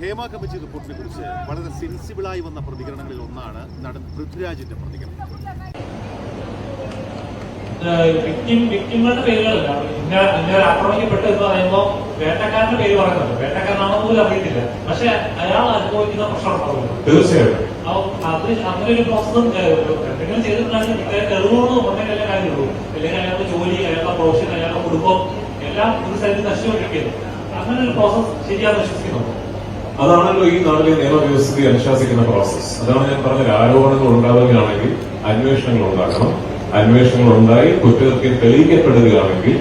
Hema committee റിപ്പോർട്ടിനെ കുറിച്ച് വളരെ സെൻസിബിളായി വന്ന പ്രതികരണങ്ങളിൽ ഒന്നാണ് നടൻ പൃഥ്വിരാജിന്റെ പ്രതികരണം. വിക്ടിം വിക്ടിങ്ങളുടെ പേരുകളല്ല. ഇന്ന ഇന്ന ആക്രമിക്കപ്പെട്ടു എന്ന് പറയുമ്പോൾ വേട്ടക്കാരന്റെ പേര് പറയുന്നത് വേട്ടക്കാരനാണെന്ന് പോലും അറിയത്തില്ല. പക്ഷെ അയാൾ അനുഭവിക്കുന്ന പ്രശ്നം അത് അങ്ങനെ ഒരു പ്രോസസ്സും എന്തെങ്കിലും ചെയ്തിട്ടുണ്ടെങ്കിൽ തെളിവുകളോ ഉണ്ടെങ്കിൽ കാര്യമുള്ളൂ അല്ലെങ്കിൽ അയാളുടെ ജോലി അയാളുടെ പ്രൊഫഷൻ അയാളുടെ കുടുംബം എല്ലാം ഒരു സൈഡിൽ നശിച്ചുകൊണ്ടിരിക്കുന്നു അങ്ങനെ ഒരു പ്രോസസ് ശരിയാണ് വിശ്വസിക്കുന്നു അതാണല്ലോ ഈ നാട്ടിലെ നിയമവ്യവസ്ഥയെ അനുശാസിക്കുന്ന പ്രോസസ് അതാണ് ഞാൻ പറഞ്ഞ ആരോപണങ്ങൾ ഉണ്ടാവുകയാണെങ്കിൽ അന്വേഷണങ്ങൾ ഉണ്ടാക്കണം അന്വേഷണങ്ങൾ ഉണ്ടായി കുറ്റകൃത്യം തെളിയിക്കപ്പെടുകയാണെങ്കിൽ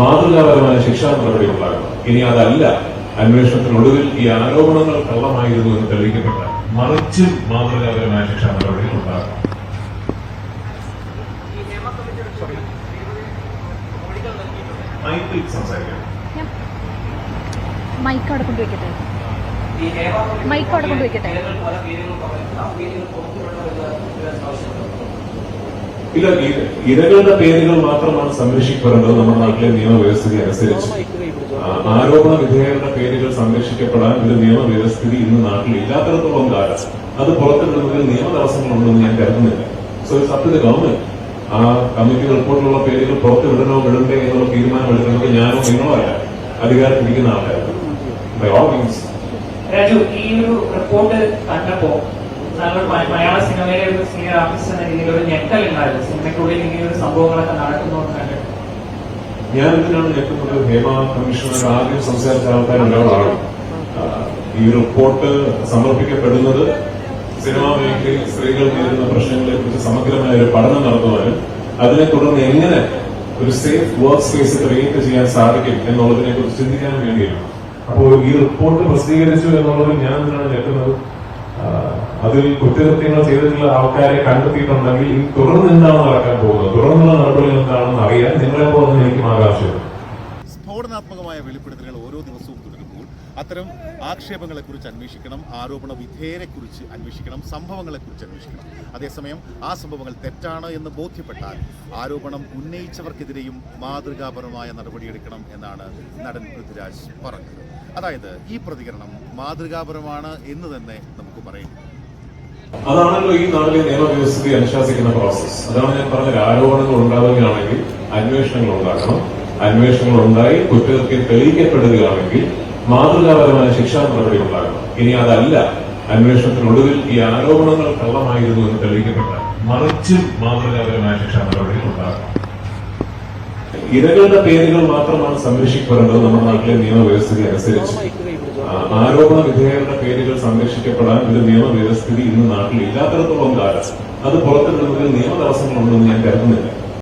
മാതൃകാപരമായ ശിക്ഷാ നടപടി ഉണ്ടാകണം. ഇനി അതല്ല. അന്വേഷണത്തിനൊടുവിൽ ഈ ആരോപണങ്ങൾ കള്ളമായിരുന്നു എന്ന് തെളിയിക്കപ്പെട്ട മറിച്ച് മാതൃകാപരമായ ശിക്ഷാ നടപടികൾ ഉണ്ടാകണം. മൈക്ക് അവിടെ കൊണ്ടുവയ്ക്കട്ടെ. മൈക്ക് അവിടെ കൊണ്ടുവയ്ക്കട്ടെ ഇല്ല ഇരകളുടെ പേരുകൾ മാത്രമാണ് സംരക്ഷിക്കപ്പെടേണ്ടത്. നമ്മുടെ നാട്ടിലെ നിയമവ്യവസ്ഥിതി അനുസരിച്ച്. ആരോപണ വിധേയരുടെ പേരുകൾ സംരക്ഷിക്കപ്പെടാൻ ഒരു നിയമവ്യവസ്ഥിതി ഇന്ന് നാട്ടിൽ ഇല്ലാത്തിടത്തോളം കാലം. അത് പുറത്തിടുന്നതിൽ നിയമ തടസ്സങ്ങളുണ്ടെന്ന് ഞാൻ കരുതുന്നില്ല. സോ ഇറ്റ്സ് ദ ഗവൺമെന്റ് ആ കമ്മിറ്റി റിപ്പോർട്ടിലുള്ള പേരുകൾ പുറത്ത് വിടണോ വിടണ്ടേ എന്നുള്ള തീരുമാനം എടുക്കുന്നത് ഞാനോ നിങ്ങളോ അല്ല. അധികാരത്തിരിക്കുന്ന ആൾക്കാരാണ് ബൈ ഓൾ മീൻസ് രാജു ഈ ഒരു റിപ്പോർട്ട് കണ്ടപ്പോ മലയാള സിനിമയിലെ ഒരു സീനിയർ ആർട്ടിസ്റ്റ് എന്ന രീതിയിൽ ഒരു ഞെട്ടൽ ഉണ്ടായിരുന്നു. സിനിമയ്ക്കുള്ളിൽ ഇങ്ങനെ ഒരു സംഭവങ്ങളൊക്കെ നടക്കുന്നു കണ്ടിട്ട് ഞാൻ ഇതിനാണ് ഹേമ കമ്മീഷണർ ആദ്യം സംസാരിച്ച ആൾക്കാരുടെ ഒരാളാണ്. ഈ റിപ്പോർട്ട് സമർപ്പിക്കപ്പെടുന്നത് സിനിമാ മേഖലയിൽ സ്ത്രീകൾ നേരിടുന്ന പ്രശ്നങ്ങളെ കുറിച്ച് സമഗ്രമായ ഒരു പഠനം നടത്തുവാനും അതിനെ തുടർന്ന് എങ്ങനെ ഒരു സേഫ് വർക്ക് സ്പേസ് ക്രിയേറ്റ് ചെയ്യാൻ സാധിക്കും എന്നുള്ളതിനെ കുറിച്ച് ചിന്തിക്കാൻ വേണ്ടിയാണ്. അപ്പോൾ ഈ റിപ്പോർട്ട് പ്രസിദ്ധീകരിച്ചു എന്നുള്ളത് ഞാൻ എന്താണ് ആ, അതിൽ കുറ്റകൃത്യങ്ങൾ ചെയ്തിട്ടുള്ള ആൾക്കാരെ കണ്ടെത്തിയിട്ടുണ്ടെങ്കിൽ ഇനി തുടർന്ന് എന്താണ് നടക്കാൻ പോകുന്നത്? തുടർന്നുള്ള നടപടികൾ എന്താണെന്ന് അറിയാൻ നിങ്ങളെ പോകുന്ന എനിക്കും ആകാംക്ഷയുണ്ട്. സ്ഫോടനാത്മകമായ വെളിപ്പെടുത്തലുകൾ ഓരോ ദിവസവും അത്തരം ആക്ഷേപങ്ങളെക്കുറിച്ച് അന്വേഷിക്കണം ആരോപണ വിധേയരെക്കുറിച്ച് അന്വേഷിക്കണം സംഭവങ്ങളെക്കുറിച്ച് അന്വേഷിക്കണം. അതേസമയം ആ സംഭവങ്ങൾ തെറ്റാണ് എന്ന് ബോധ്യപ്പെട്ടാൽ ആരോപണം ഉന്നയിച്ചവർക്കെതിരെയും മാതൃകാപരമായ നടപടിയെടുക്കണം എന്നാണ് നടൻ പൃഥ്വിരാജ് പറഞ്ഞത്. അതായത് ഈ പ്രതികരണം മാതൃകാപരമാണ് എന്ന് തന്നെ നമുക്ക് പറയാം. അതാണല്ലോ ഈ നാട്ടിലെ നിയമവ്യവസ്ഥയെ അനുശാസിക്കുന്ന പ്രോസസ് അതാണ് ഞാൻ പറഞ്ഞ ആരോപണങ്ങൾ ഉണ്ടാവുകയാണെങ്കിൽ അന്വേഷണങ്ങൾ ഉണ്ടാക്കണം. അന്വേഷണങ്ങൾ ഉണ്ടായി കുറ്റകൃത്യം തെളിയിക്കപ്പെടുകയാണെങ്കിൽ മാതൃകാപരമായ ശിക്ഷാ നടപടി ഉണ്ടാകണം. ഇനി അതല്ല. അന്വേഷണത്തിനൊടുവിൽ ഈ ആരോപണങ്ങൾ കള്ളമായിരുന്നു എന്ന് തെളിയിക്കപ്പെട്ട മറിച്ച് മാതൃകാപരമായ ശിക്ഷാ നടപടികൾ ഉണ്ടാകണം. ഇരകളുടെ പേരുകൾ മാത്രമാണ് സംരക്ഷിക്കപ്പെടേണ്ടത് നമ്മുടെ നാട്ടിലെ നിയമവ്യവസ്ഥിതി അനുസരിച്ച്. ആരോപണ വിധേയരുടെ പേരുകൾ സംരക്ഷിക്കപ്പെടാൻ ഒരു നിയമവ്യവസ്ഥിതി ഇന്ന് നാട്ടിൽ ഇല്ലാത്തടത്തോളം കാലം. അത് പുറത്തിടുന്നതിൽ നിയമ തടസ്സങ്ങളുണ്ടെന്ന് ഞാൻ കരുതുന്നില്ല.